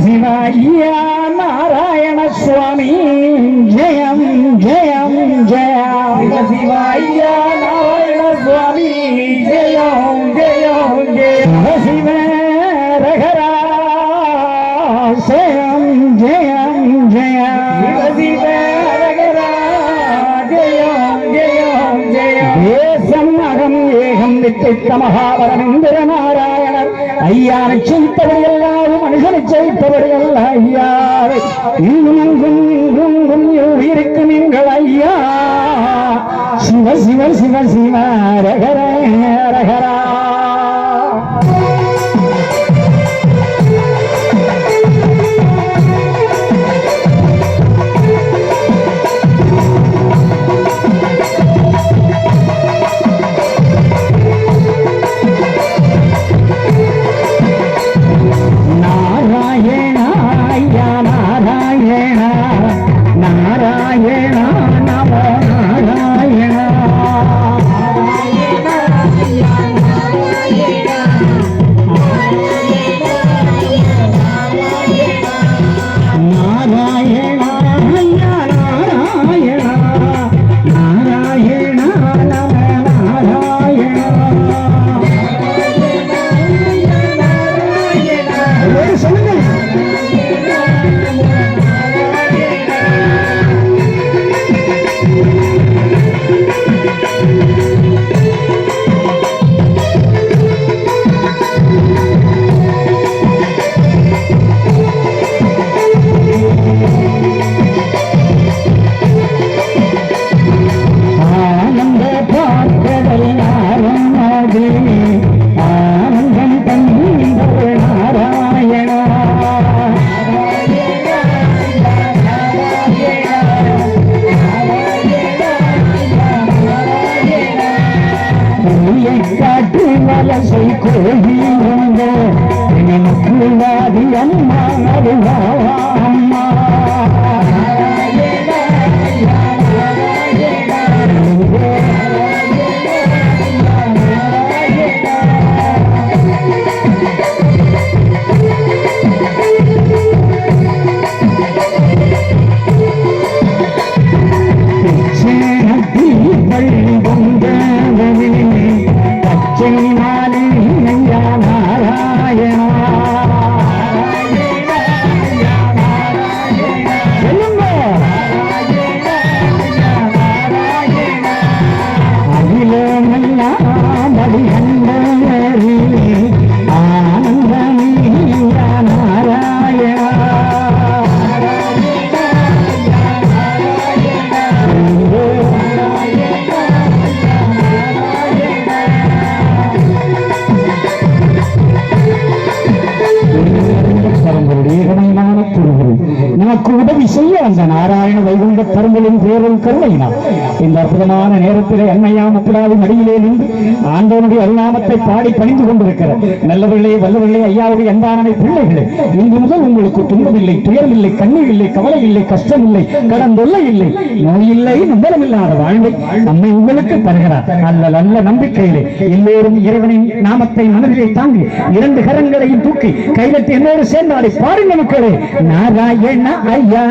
శివయ్యా నారాయణ స్వామి. జయం జయం జయ. శివయ్యా నారాయణ స్వామి. జయం జయం జయ. శివ రఘరాశయం జయం జయ శివ రఘరా జయం జయం மகாபரமிந்திர ஐயாவை செய்தபடி எல்லாரும் மனுஷனை செய்தபடி அல்ல ஐயாவை இன்னும் அங்கும் இங்கும் இங்கும் இருக்கும் எங்கள் ஐயா. சிவ சிவ சிவ சிவ ரகர ரகரா கோயில் உண்டு எனக்கு அம்மா அருவா அப்படி செய்ய அந்த நாராயண வைகுண்ட பரம்பலின் பேரும் கருணையினார். இந்த அற்புதமான நேரத்திலே அன்னையா முப்படாது மடியிலே நின்று ஆண்டவனுடைய அருணாமத்தை பாடி பணிந்து கொண்டிருக்கிற நல்லவர்களே வல்லவர்களே ஐயாவுடைய அன்பானனை பிள்ளைகளே இன்று முதல் உங்களுக்கு துன்பமில்லை துயரமில்லை கண்ணீர் இல்லை கவலை இல்லை கஷ்டம் இல்லை கடந்தொல்லை இல்லை நோய் இல்லை நம்பலமில்லாத வாழ்வை நம்மை உங்களுக்கு தருகிறார். நல்ல நல்ல நம்பிக்கையிலே எல்லோரும் இறைவனின் நாமத்தை மனதிலே தாங்கி இரண்டு கரங்களையும் தூக்கி கைதட்டி என்னோடு சேர்ந்தாலே பாருங்க மக்களே. நாராயண ஐயா.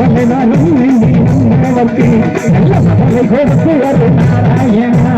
நானும் வேண்டி நமக்கு நல்ல மகளை கொடுத்து வரும் நாராயணா.